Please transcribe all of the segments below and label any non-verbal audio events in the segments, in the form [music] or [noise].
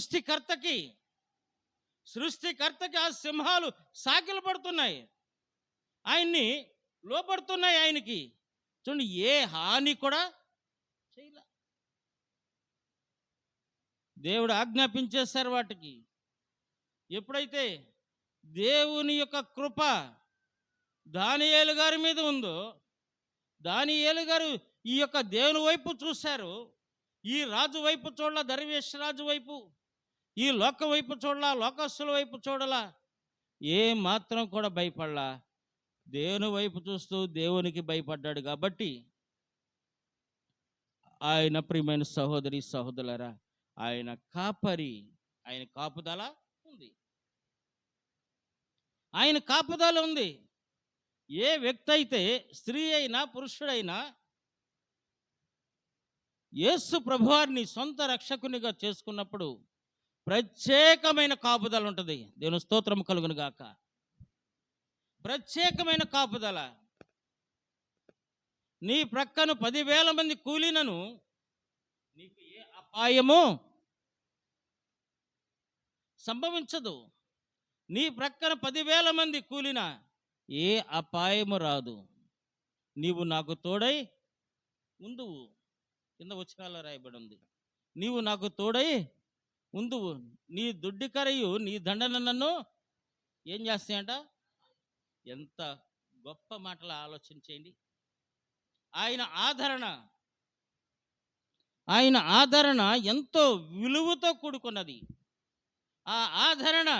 సృష్టికర్తకి సృష్టికర్తకి ఆ సింహాలు సాకిలు పడుతున్నాయి. ఆయన్ని లోపడుతున్నాయి ఆయనకి. చూడండి ఏ హాని కూడా చేయలే. దేవుడు ఆజ్ఞాపించేశారు వాటికి. ఎప్పుడైతే దేవుని యొక్క కృప దానియేలు గారి మీద ఉందో దానియేలు గారు ఈ యొక్క దేవుని వైపు చూశారు. ఈ రాజు వైపు చూడాల దర్వేష్ రాజు వైపు. ఈ లోక వైపు చూడలా లోకస్తుల వైపు చూడాలా. ఏ మాత్రం కూడా భయపడలా. దేవుని వైపు చూస్తూ దేవునికి భయపడ్డాడు కాబట్టి ఆయన ప్రియమైన సహోదరి సహోదరులరా ఆయన కాపరి ఆయన కాపుదల ఉంది. ఆయన కాపుదల ఉంది. ఏ వ్యక్తి అయితే స్త్రీ అయినా పురుషుడైనా యేసు ప్రభువారిని సొంత రక్షకునిగా చేసుకున్నప్పుడు ప్రత్యేకమైన కాపుదల ఉంటుంది. దేవుని స్తోత్రం కలుగును గాక. ప్రత్యేకమైన కాపుదల. నీ ప్రక్కను పదివేల మంది కూలినను నీకు ఏ అపాయము సంభవించదు. నీ ప్రక్కన పదివేల మంది కూలిన ఏ అపాయము రాదు. నీవు నాకు తోడై ఉందువు. కింద వచ్చినాలో రాయబడి ఉంది. నీవు నాకు తోడై ముందు నీ దుడ్డికరయు నీ దండన నన్ను ఏం చేస్తాయంట? ఎంత గొప్ప మాటలు ఆలోచించేయండి. ఆయన ఆదరణ ఆయన ఆదరణ ఎంతో విలువతో కూడుకున్నది. ఆ ఆదరణ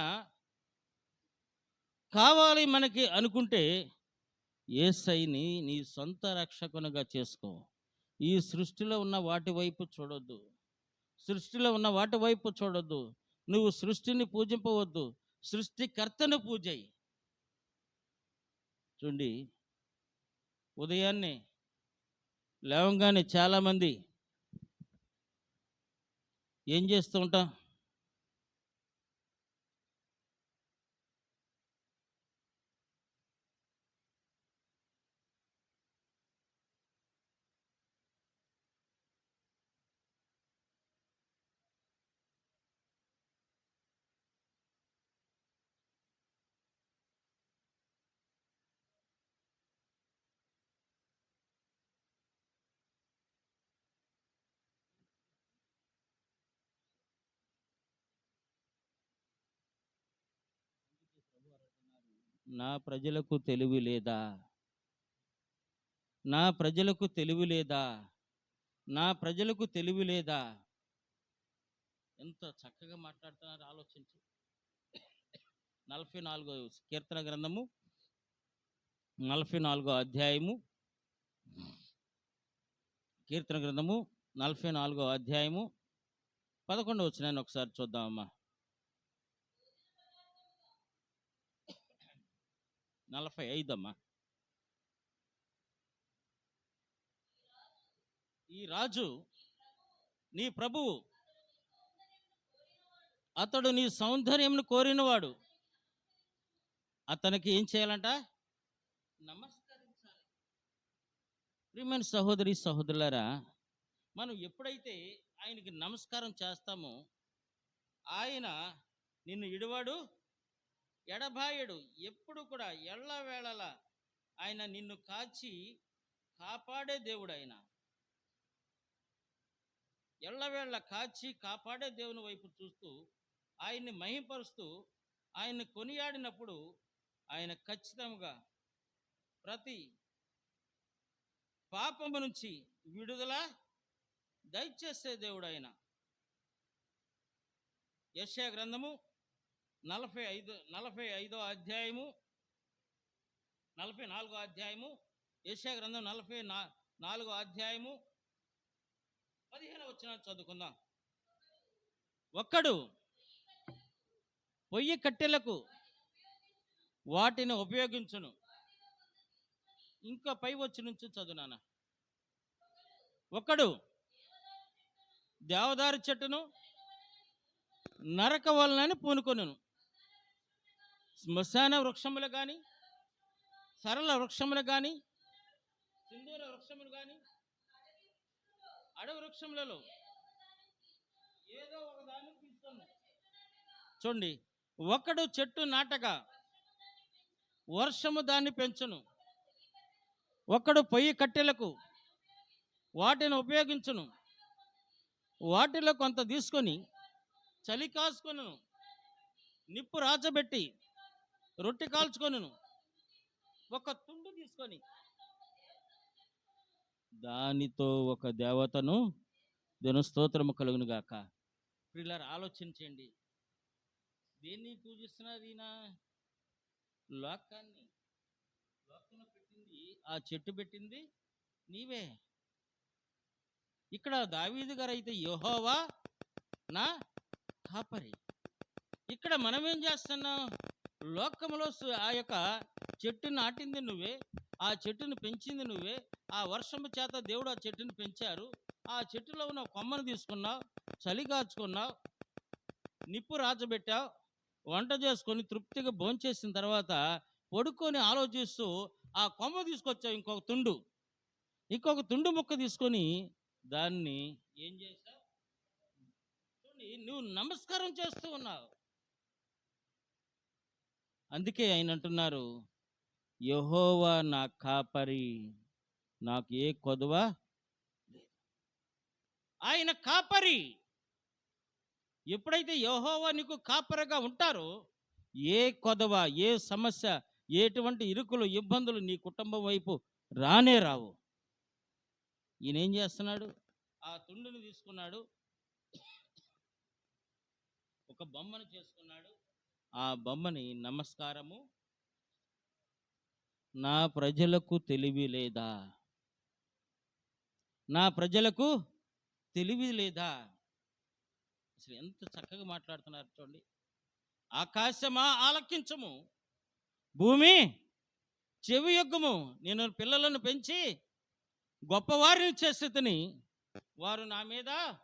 కావాలి మనకి అనుకుంటే ఏసైని నీ సొంత రక్షకునిగా చేసుకో. ఈ సృష్టిలో ఉన్న వాటి వైపు చూడొద్దు. సృష్టిలో ఉన్న వాటి వైపు చూడొద్దు. నువ్వు సృష్టిని పూజింపవద్దు. సృష్టికర్తను పూజయి చూడండి. ఉదయాన్నే లేవంగానే చాలామంది ఏం చేస్తూ ఉంటాం? నా ప్రజలకు తెలివి లేదా? నా ప్రజలకు తెలివి లేదా? నా ప్రజలకు తెలివి లేదా? ఎంత చక్కగా మాట్లాడుతున్నారు ఆలోచించి. నలభై నాలుగో కీర్తన గ్రంథము నలభై నాలుగో అధ్యాయము కీర్తన గ్రంథము నలభై నాలుగో అధ్యాయము పదకొండు వచ్చినాయని ఒకసారి చూద్దామమ్మా. నలభై ఐదు అమ్మా ఈ రాజు నీ ప్రభువు అతడు నీ సౌందర్యంను కోరినవాడు. అతనికి ఏం చేయాలంట? నమస్కరించాలి. ప్రియమైన సహోదరి సహోదరులారా మనం ఎప్పుడైతే ఆయనకి నమస్కారం చేస్తామో ఆయన నిన్ను ఇడివాడు ఎడబాయడు. ఎప్పుడు కూడా ఎళ్ళవేళలా ఆయన నిన్ను కాచి కాపాడే దేవుడు ఆయన ఎళ్ళవేళ కాచి కాపాడే దేవుని వైపు చూస్తూ ఆయన్ని మహింపరుస్తూ ఆయన్ని కొనియాడినప్పుడు ఆయన ఖచ్చితంగా ప్రతి పాపము నుంచి విడుదల దయచేసే దేవుడు ఆయన యెషయా గ్రంథము నలభై ఐదు నలభై ఐదో అధ్యాయము నలభై నాలుగో అధ్యాయము యశా గ్రంథం నలభై నా నాలుగో అధ్యాయము పదిహేను వచ్చిన చదువుకుందాం. ఒక్కడు పొయ్యి కట్టెలకు వాటిని ఉపయోగించును. ఇంకా పై వచ్చి నుంచి చదువునాన ఒకడు దేవదారు చెట్టును నరక వలనని పూనుకొనును. శ్మశాన వృక్షములు కానీ సరళ వృక్షములు కానీ సింధూర వృక్షములు కానీ అడవి వృక్షములలో ఏదో ఒక దాన్ని తీసుకున్నాను చూడండి ఒకడు చెట్టు నాటగా వర్షము దాన్ని పెంచును. ఒకడు పొయ్యి కట్టెలకు వాటిని ఉపయోగించును. వాటిలో కొంత తీసుకొని చలి కాసుకును నిప్పు రాచబెట్టి రొట్టె కాల్చుకొను ఒక తుండు తీసుకొని దానితో ఒక దేవతను దినస్తోత్రము కలుగును గాక. పిల్లలు ఆలోచించండి. దేన్ని పూజిస్తున్నారు ఈయన? లోకాన్ని. లోకంలో పెట్టింది ఆ చెట్టు పెట్టింది నీవే. ఇక్కడ దావీదు గారు అయితే యోహోవా నా కాపరి. ఇక్కడ మనం ఏం చేస్తున్నాం? లోకంలో ఆ యొక్క చెట్టు నాటింది నువ్వే ఆ చెట్టును పెంచింది నువ్వే ఆ వర్షము చేత దేవుడు ఆ చెట్టును పెంచారు ఆ చెట్టులో ఉన్న కొమ్మను తీసుకున్నావు చలి కాచుకున్నావు నిప్పు రాచబెట్టావు వంట చేసుకొని తృప్తిగా భోంచేసిన తర్వాత పడుకొని ఆలోచిస్తూ ఆ కొమ్మ తీసుకొచ్చావు ఇంకొక తుండు. ఇంకొక తుండు ముక్క తీసుకొని దాన్ని ఏం చేశావు? చూడండి నువ్వు నమస్కారం చేస్తూ ఉన్నావు. అందుకే ఆయన అంటున్నారు యహోవా నా కాపరి నాకు ఏ కొదువ ఆయన కాపరి. ఎప్పుడైతే యహోవా నీకు కాపరిగా ఉంటారో ఏ కొదవ ఏ సమస్య ఎటువంటి ఇరుకులు ఇబ్బందులు నీ కుటుంబం వైపు రానే రావు. ఈయన ఏం చేస్తున్నాడు? ఆ తుండుని తీసుకున్నాడు. ఒక బొమ్మను చేసుకున్నాడు. ఆ బొమ్మని నమస్కారము. నా ప్రజలకు తెలివి లేదా? నా ప్రజలకు తెలివి లేదా? అసలు ఎంత చక్కగా మాట్లాడుతున్నారు చూడండి. ఆకాశమా ఆలకించము. భూమి చెవి యొగ్గము. నేను పిల్లలను పెంచి గొప్పవారిని చేసేతని వారు నా మీద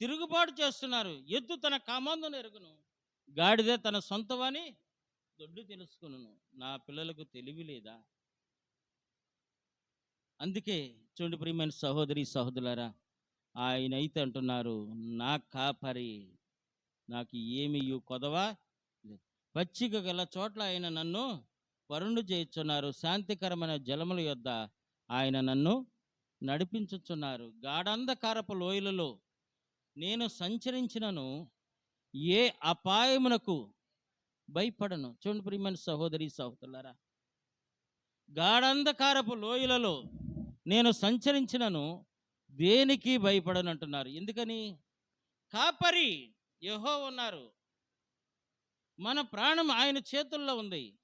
తిరుగుబాటు చేస్తున్నారు. ఎద్దు తన కామందును ఎరుగును. గాడిద తన సొంతమని దొడ్డు తెలుసుకును నా పిల్లలకు తెలివి లేదా? అందుకే చూడండి ప్రియమైన సహోదరి సహోదరులారా ఆయన అయితే అంటున్నారు నా కాపరి నాకు ఏమి కొదవా? లేదు. పచ్చిక గల చోట్ల ఆయన నన్ను వరుణు చేయుచున్నారు. శాంతికరమైన జలముల యొద్ద ఆయన నన్ను నడిపించుచున్నారు. గాఢంధకారపు లోయలలో నేను సంచరించినను ఏ అపాయమునకు భయపడను. చూడండి ప్రియమైన సహోదరి సహోదరులారా. గాఢంధకారపు లోయలలో నేను సంచరించినను దేనికి భయపడను అంటున్నారు. ఎందుకని? కాపరి యహో ఉన్నారు. మన ప్రాణం ఆయన చేతుల్లో ఉంది.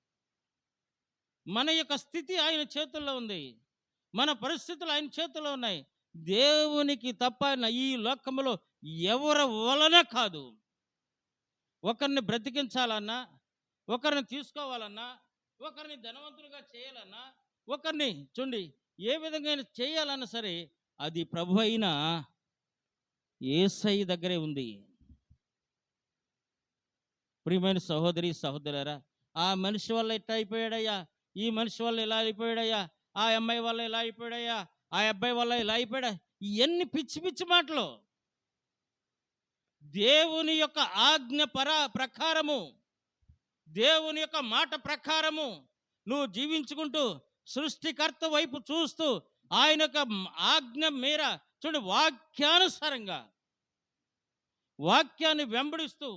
మన యొక్క స్థితి ఆయన చేతుల్లో ఉంది. మన పరిస్థితులు ఆయన చేతుల్లో ఉన్నాయి. దేవునికి తప్ప ఈ లోకములో ఎవరి వలన కాదు. ఒకరిని బ్రతికించాలన్నా ఒకరిని తీసుకోవాలన్నా ఒకరిని ధనవంతులుగా చేయాలన్నా ఒకరిని చూడండి ఏ విధంగా చేయాలన్నా సరే అది ప్రభు అయిన ఏసై దగ్గరే ఉంది. ప్రియమైన సహోదరి సహోదరులారా ఆ మనిషి వల్ల ఇట్లా అయిపోయాడయ్యా? ఈ మనిషి వల్ల ఇలా అయిపోయాడయ్యా? ఆ అమ్మాయి వల్ల ఇలా అయిపోయాడయ్యా? ఆ అబ్బాయి వల్ల ఇలా అయిపోయాడా? ఇవన్నీ పిచ్చి పిచ్చి మాటలు. దేవుని యొక్క ఆజ్ఞ పర ప్రకారము దేవుని యొక్క మాట ప్రకారము నువ్వు జీవించుకుంటూ సృష్టికర్త వైపు చూస్తూ ఆయన యొక్క ఆజ్ఞ మేర చూడు వాక్యానుసారంగా వాక్యాన్ని వెంబడిస్తూ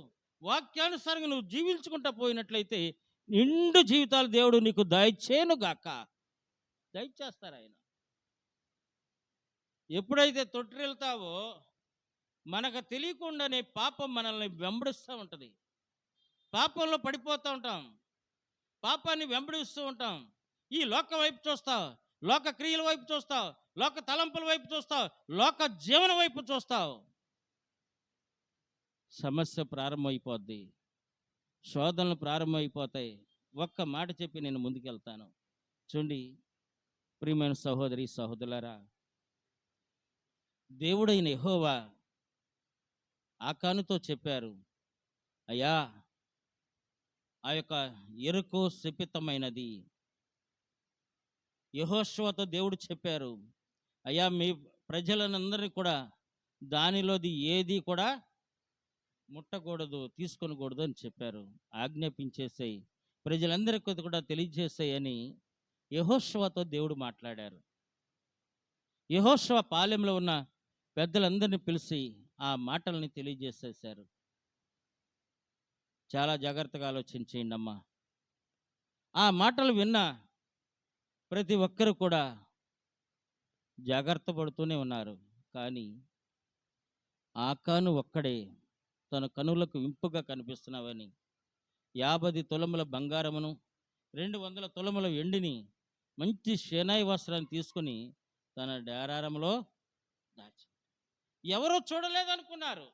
వాక్యానుసారంగా నువ్వు జీవించుకుంటా పోయినట్లయితే నిండు జీవితాలు దేవుడు నీకు దయచేనుగాక దయచేస్తారు ఆయన. ఎప్పుడైతే తొట్టిల్తావో మనకు తెలియకుండానే పాపం మనల్ని వెంబడిస్తూ ఉంటుంది. పాపంలో పడిపోతూ ఉంటాం. పాపాన్ని వెంబడిస్తూ ఉంటాం. ఈ లోక వైపు చూస్తావు లోక క్రియల వైపు చూస్తావు లోక తలంపుల వైపు చూస్తావు లోక జీవన వైపు చూస్తావు సమస్య ప్రారంభమైపోద్ది. శోధనలు ప్రారంభమైపోతాయి. ఒక్క మాట చెప్పి నేను ముందుకెళ్తాను. చూడండి ప్రియమైన సహోదరి సహోదరులారా దేవుడైన యెహోవా ఆకానుతో చెప్పారు అయ్యా ఆ యొక్క ఎరుకు శపితమైనది. యహోశ్వతో దేవుడు చెప్పారు అయ్యా మీ ప్రజలనందరినీ కూడా దానిలోది ఏది కూడా ముట్టకూడదు తీసుకొనకూడదు అని చెప్పారు. ఆజ్ఞాపించేసాయి ప్రజలందరికీ కూడా తెలియజేసాయి అని యహోష్వతో దేవుడు మాట్లాడారు. యహోశ్వ పాలెంలో ఉన్న పెద్దలందరినీ పిలిచి ఆ మాటల్ని తెలియజేసేసారు చాలా జాగ్రత్తగా ఆలోచించేయండి అమ్మా ఆ మాటలు విన్న ప్రతి ఒక్కరు కూడా జాగ్రత్త పడుతూనే ఉన్నారు. కానీ ఆకాను ఒక్కడే తన కనులకు ఇంపుగా కనిపిస్తున్నావని యాభై తులముల బంగారమును రెండు వందల తులముల వెండిని మంచి షేనాయి వస్త్రాన్ని తీసుకుని తన డేరారంలో దాచి ఎవరో చూడలేదనుకున్నారు.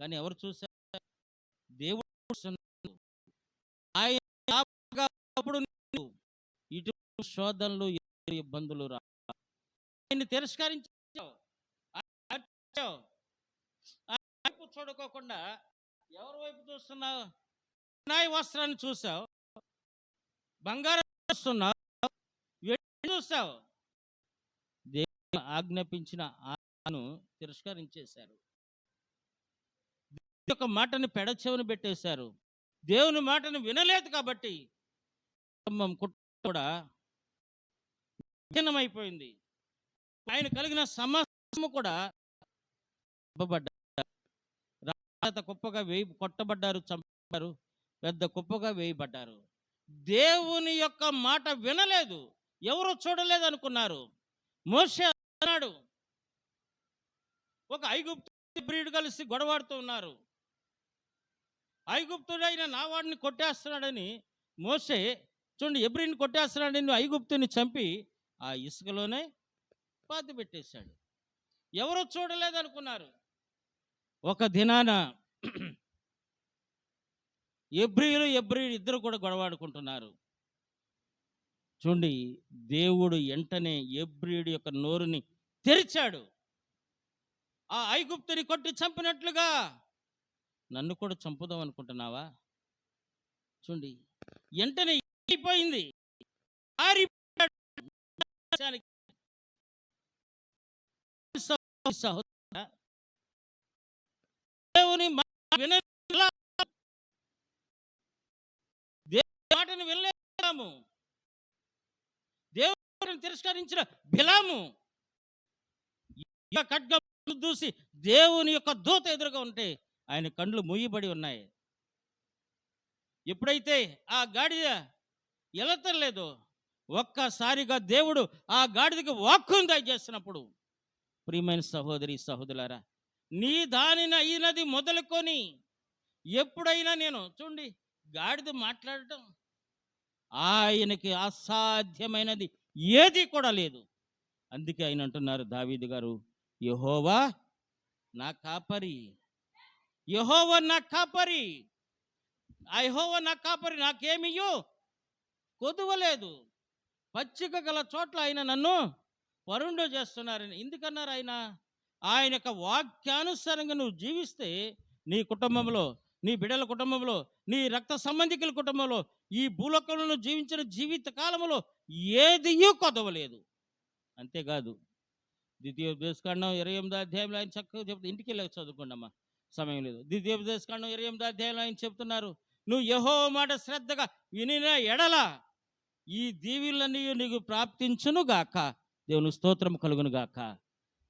కానీ ఎవరు చూశారు? దేవుడు చూస్తున్నాడు. ఆయన జ్ఞాపకప్పుడు ఇటు శోధనలు ఇబ్బందులు రా. ఆయన్ని తిరస్కరించావు. వైపు చూడుకోకుండా ఎవరి వైపు చూస్తున్నావు? నాయ వస్త్రాన్ని చూసావు బంగారం చూస్తున్నావు. చూసావు దేవుడు ఆజ్ఞాపించిన ఆను తిరస్కరించేశారు. యొక్క మాటని పెడచెవిని పెట్టేశారు. దేవుని మాటను వినలేదు కాబట్టి కుటుంబం కుటుంబం కూడా విచ్ఛిన్నమైపోయింది. ఆయన కలిగిన సమస్యము కూడా చంపబడ్డారు. రాత కుప్పగా వేయి కొట్టబడ్డారు చంపారు పెద్ద కుప్పగా వేయబడ్డారు. దేవుని యొక్క మాట వినలేదు. ఎవరు చూడలేదు అనుకున్నారు మోసే అన్నాడు. ఒక ఐగుప్తు బ్రీడ్ కలిసి గొడవాడుతూ ఉన్నారు. ఐగుప్తుడైన నా వాడిని కొట్టేస్తున్నాడని మోసే చూడండి ఎబ్రిని కొట్టేస్తున్నాడని నువ్వు ఐగుప్తుని చంపి ఆ ఇసుకలోనే పాతి పెట్టేశాడు. ఎవరో చూడలేదనుకున్నారు. ఒక దినాన [clears throat] ఎబ్రియులు ఎబ్రియులు ఇద్దరు కూడా గొడవాడుకుంటున్నారు. చూడండి దేవుడు వెంటనే ఎబ్రియుడి యొక్క నోరుని తెరిచాడు. ఆ ఐగుప్తుని కొట్టి చంపినట్లుగా. నన్ను కూడా చంపుదాం అనుకుంటున్నావా? చూడండి వెంటనే అయిపోయింది. దేవుని మాటను వినలేము. తిరస్కరించిన బిలాము. ఖడ్గం దూసి దేవుని యొక్క దూత ఎదురుగా ఉంటే ఆయన కండ్లు మూయబడి ఉన్నాయి. ఎప్పుడైతే ఆ గాడిద ఎలతలేదు ఒక్కసారిగా దేవుడు ఆ గాడిదకి వాక్కును దయచేసినప్పుడు ప్రియమైన సహోదరి సహోదరులారా నీ దానిన అయినది మొదలుకొని ఎప్పుడైనా నేను చూడండి గాడిద మాట్లాడటం ఆయనకి అసాధ్యమైనది. ఏది కూడా లేదు. అందుకే ఆయన అంటున్నారు దావీదు గారు యహోవా నా కాపరి. యహోవ నా కాపరి. ఆ యహోవ నా కాపరి నాకేమియో కొదువలేదు. పచ్చిక గల చోట్ల ఆయన నన్ను పరుండు చేస్తున్నారని. ఎందుకన్నారు ఆయన? ఆయన యొక్క వాక్యానుసారంగా నువ్వు జీవిస్తే నీ కుటుంబంలో నీ బిడ్డల కుటుంబంలో నీ రక్త సంబంధికుల కుటుంబంలో ఈ భూలోకంలో జీవించిన జీవిత కాలంలో ఏదియూ కొదవలేదు. అంతేకాదు ద్వితీయోపదేశకాండం ఇరవై ఎనిమిది అధ్యాయంలో ఆయన చక్కగా చెప్తే ఇంటికి వెళ్ళి చదువుకోండమ్మా సమయం లేదు. ద్వితీయోపదేశకాండం ఇరవై ఎనిమిది అధ్యాయంలో ఆయన చెప్తున్నారు నువ్వు యహో మాట శ్రద్ధగా వినిన ఎడల ఈ దీవులన్నీ నీకు ప్రాప్తించును గాక దేవుని స్తోత్రం కలుగును గాక.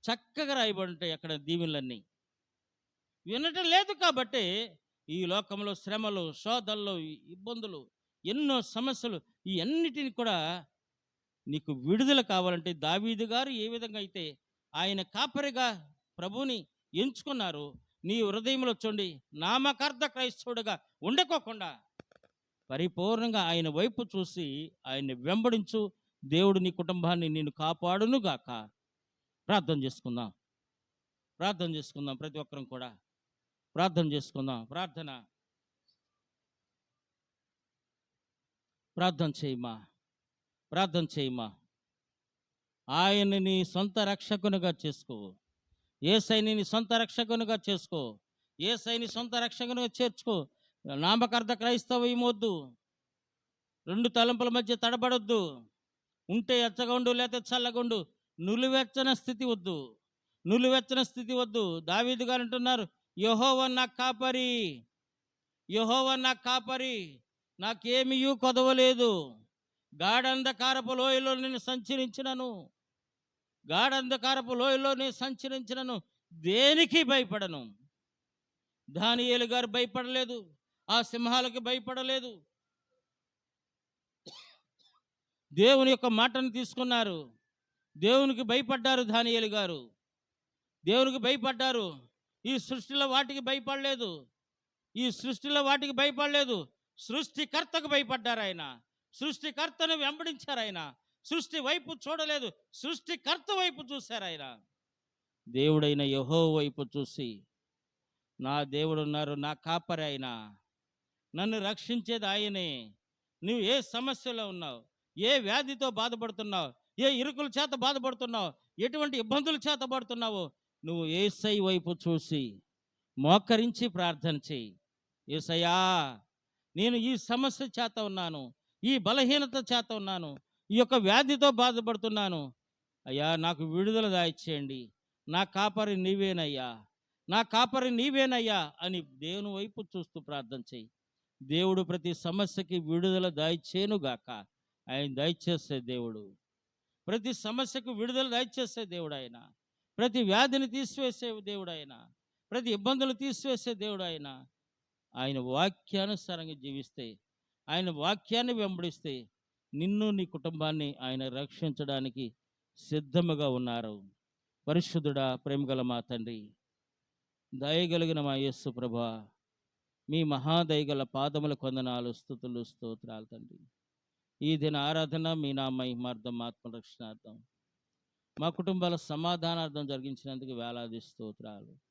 చక్కగా రాయబడి ఉంటాయి అక్కడ దీవులన్నీ. వినటం లేదు కాబట్టి ఈ లోకంలో శ్రమలు శోధనలు ఇబ్బందులు ఎన్నో సమస్యలు ఈ అన్నిటిని కూడా నీకు విడుదల కావాలంటే దావీదు గారు ఏ విధంగా అయితే ఆయన కాపరిగా ప్రభుని ఎంచుకున్నారు నీ హృదయంలో చూడండి నామకార్థ క్రైస్తవుడుగా ఉండకోకుండా పరిపూర్ణంగా ఆయన వైపు చూసి ఆయన్ని వెంబడించు దేవుడు నీ కుటుంబాన్ని నేను కాపాడును గాక. ప్రార్థన చేసుకుందాం. ప్రార్థన చేసుకుందాం ప్రతి ఒక్కరం కూడా. ప్రార్థన చేసుకుందాం. ప్రార్థన ప్రార్థన చేయమా. ప్రార్థన చేయమా. ఆయన నీ సొంత రక్షకునిగా చేసుకో. ఏసైని నీ సొంత రక్షకునిగా చేసుకో. ఏ సైని సొంత రక్షకునిగా చేర్చుకో. నామకార్థ క్రైస్తవం వద్దు. రెండు తలంపుల మధ్య తడబడొద్దు. ఉంటే ఎచ్చగొండు లేకపోతే చల్లగొండు. నులివెచ్చన స్థితి వద్దు. నులివెచ్చన స్థితి వద్దు. దావీదు గారు అంటున్నారు యహోవ కాపరి. యహోవ కాపరి. నాకేమీయూ కొదవలేదు. గాఢంధకారపు లోయలో నేను సంచరించినను. గాఢంధకారపు లోయలో నేను సంచరించినను. దేనికి భయపడను? దానియేలు గారు భయపడలేదు. ఆ సింహాలకి భయపడలేదు. దేవుని యొక్క మాటను తీసుకున్నారు. దేవునికి భయపడ్డారు దానియేలు గారు. దేవునికి భయపడ్డారు. ఈ సృష్టిలో వాటికి భయపడలేదు. ఈ సృష్టిలో వాటికి భయపడలేదు. సృష్టికర్తకు భయపడ్డారు ఆయన. సృష్టికర్తను వెంబడించారు ఆయన. సృష్టి వైపు చూడలేదు సృష్టికర్త వైపు చూశారు ఆయన. దేవుడైన యహో వైపు చూసి నా దేవుడు ఉన్నారు నా కాపరి ఆయన. నన్ను రక్షించేది ఆయనే. నువ్వు ఏ సమస్యలో ఉన్నావు? ఏ వ్యాధితో బాధపడుతున్నావు? ఏ ఇరుకుల చేత బాధపడుతున్నావు? ఎటువంటి ఇబ్బందుల చేత పడుతున్నావు? నువ్వు ఏసై వైపు చూసి మోకరించి ప్రార్థన చేయి ఏసయ్యా నేను ఈ సమస్య చేత ఉన్నాను ఈ బలహీనత చేత ఉన్నాను ఈ యొక్క వ్యాధితో బాధపడుతున్నాను. అయ్యా నాకు విడుదల దాయిచ్చేయండి. నా కాపరి నీవేనయ్యా. నా కాపరి నీవేనయ్యా అని దేవుని వైపు చూస్తూ ప్రార్థన చేయి దేవుడు ప్రతి సమస్యకి విడుదల దాయిచ్చేనుగాక ఆయన దయచేసే దేవుడు. ప్రతి సమస్యకు విడుదల దయచేసే దేవుడు ఆయన. ప్రతి వ్యాధిని తీసివేసే దేవుడు ఆయన. ప్రతి ఇబ్బందులు తీసివేసే దేవుడు ఆయన. ఆయన వాక్యానుసారంగా జీవిస్తే ఆయన వాక్యాన్ని వెంబడిస్తే నిన్ను నీ కుటుంబాన్ని ఆయన రక్షించడానికి సిద్ధముగా ఉన్నారు. పరిశుద్ధుడా ప్రేమగల మా తండ్రి దయగలిగిన మా యేసు ప్రభా మీ మహాదయగల పాదముల కొందనాలు స్థుతులు స్తోత్రాలు తండ్రి. ఈ దిన ఆరాధన మీ నా మహిమార్థం ఆత్మరక్షణార్థం మా కుటుంబాల సమాధానార్థం జరిగించినందుకు వేలాది స్తోత్రాలు.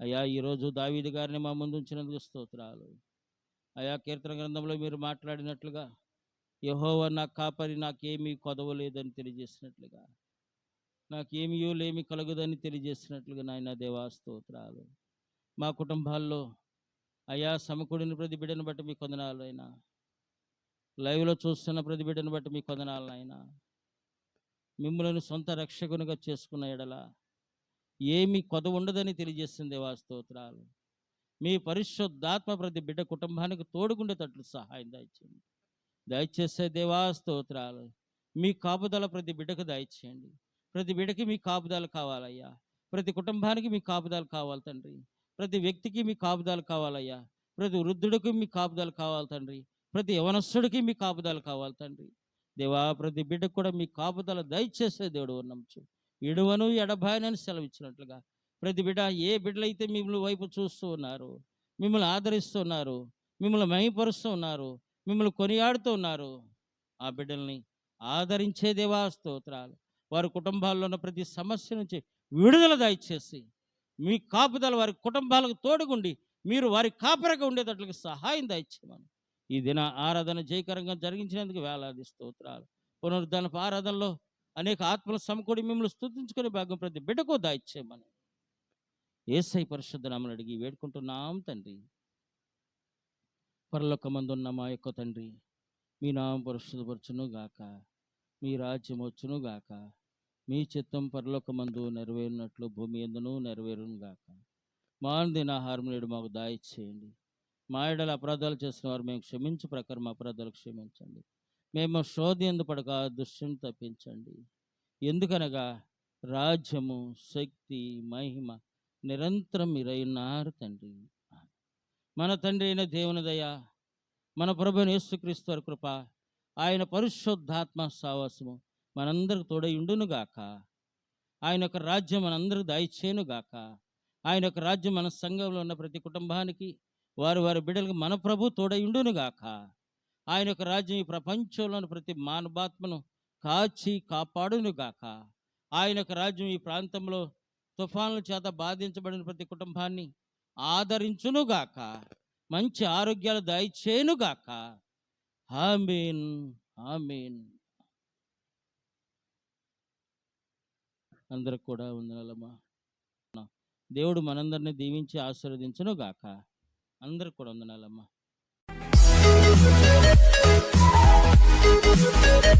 అయ్యా ఈరోజు దావీదు గారిని మా ముందు ఉంచినందుకు స్తోత్రాలు. అయా కీర్తన గ్రంథంలో మీరు మాట్లాడినట్లుగా యహోవ నా కాపరి నాకేమీ కొదవలేదని తెలియజేసినట్లుగా నాకేమియో లేమి కలగదని తెలియజేసినట్లుగా నాయన దేవా స్తోత్రాలు. మా కుటుంబాల్లో అయా సమకూడిన ప్రతి బిడ్డను బట్టి మీ కొందనాలు అయినా లైవ్లో చూస్తున్న ప్రతి బిడ్డను బట్టి మీ కొందనాలు అయినా మిమ్మల్ని సొంత రక్షకునిగా చేసుకున్న ఎడలా ఏమి కొద ఉండదని తెలియజేస్తుంది దేవా స్తోత్రాలు. మీ పరిశుద్ధాత్మ ప్రతి బిడ్డ కుటుంబానికి తోడుకుండేటట్లు సహాయం దయచేయండి. దయచేసే దేవా స్తోత్రాలు మీ కాపుదల ప్రతి బిడ్డకు దయచేయండి. ప్రతి బిడ్డకి మీ కాపుదల కావాలయ్యా. ప్రతి కుటుంబానికి మీ కాపుదాలు కావాలి తండ్రి. ప్రతి వ్యక్తికి మీ కాపుదలు కావాలయ్యా. ప్రతి వృద్ధుడికి మీ కాపుదలు కావాలి తండ్రి. ప్రతి యవనస్తుడికి మీ కాపుదలు కావాలి తండ్రి. దేవా ప్రతి బిడ్డకు కూడా మీ కాపుదల దయచేసే దేవుడు నమ్ముచు ఇడువను ఎడబాయనని సెలవిచ్చినట్లుగా. ప్రతి బిడ్డ ఏ బిడ్డలైతే మిమ్మల్ని వైపు చూస్తూ ఉన్నారు మిమ్మల్ని ఆదరిస్తున్నారు మిమ్మల్ని మహిపరుస్తూ ఉన్నారు మిమ్మల్ని కొనియాడుతూ ఉన్నారు ఆ బిడ్డల్ని ఆదరించే దేవా స్తోత్రాలు. వారి కుటుంబాల్లో ఉన్న ప్రతి సమస్య నుంచి విడుదల దయచేసి మీ కాపుదల వారి కుటుంబాలకు తోడుగుండి మీరు వారి కాపరగా ఉండేటట్లుగా సహాయం దయచేయమని. ఈ దిన ఆరాధన జయకరంగా జరిగించినందుకు వేలాది స్తోత్రాలు. పునరుద్ధరణపు ఆరాధనలో అనేక ఆత్మల సమకూడి మిమ్మల్ని స్తుతించుకునే భాగం ప్రతి బిడ్డకు దాయిచ్చేయమని. ఏసై పరిశుద్ధ నామని అడిగి వేడుకుంటున్నాం తండ్రి. పరలోకమందున్న మా యొక్క తండ్రి మీ నామం పరిశుద్ధపరచును గాక మీ రాజ్యం వచ్చును గాక మీ చిత్తం పరలోకమందు నెరవేరినట్లు భూమి ఎందును నెరవేరును గాక. మా అందిన ఆహారం నేడు మాకు దాయిచ్చేయండి. మా ఎడల అపరాధాలు చేసిన వారు మేము క్షమించు ప్రకారం అపరాధాలు క్షమించండి. మేము శోధి పడక దుష్యం తప్పించండి. ఎందుకనగా రాజ్యము శక్తి మహిమ నిరంతరం మీరైనారు తండ్రి. మన తండ్రి అయిన దేవుని దయ మన ప్రభు యేసుక్రీస్తు కృప ఆయన పరిశుద్ధాత్మ సావాసము మనందరికి తోడై గాక. ఆయన యొక్క రాజ్యం మనందరికి దాయిచేను గాక. ఆయన యొక్క రాజ్యం మన సంఘంలో ఉన్న ప్రతి కుటుంబానికి వారి వారి బిడ్డలకు మన ప్రభు తోడై గాక. ఆయన యొక్క రాజ్యం ఈ ప్రపంచంలోని ప్రతి మానవాత్మను కాచి కాపాడునుగాక. ఆయన యొక్క రాజ్యం ఈ ప్రాంతంలో తుఫానుల చేత బాధించబడిన ప్రతి కుటుంబాన్ని ఆదరించును గాక మంచి ఆరోగ్యాలు దయచేయునుగాక. గాక హామీన్ అందరికి కూడా వందనాలమ్మా. దేవుడు మనందరినీ దీవించి ఆశీర్వదించును గాక అందరికి కూడా వందనాలమ్మా. Müzik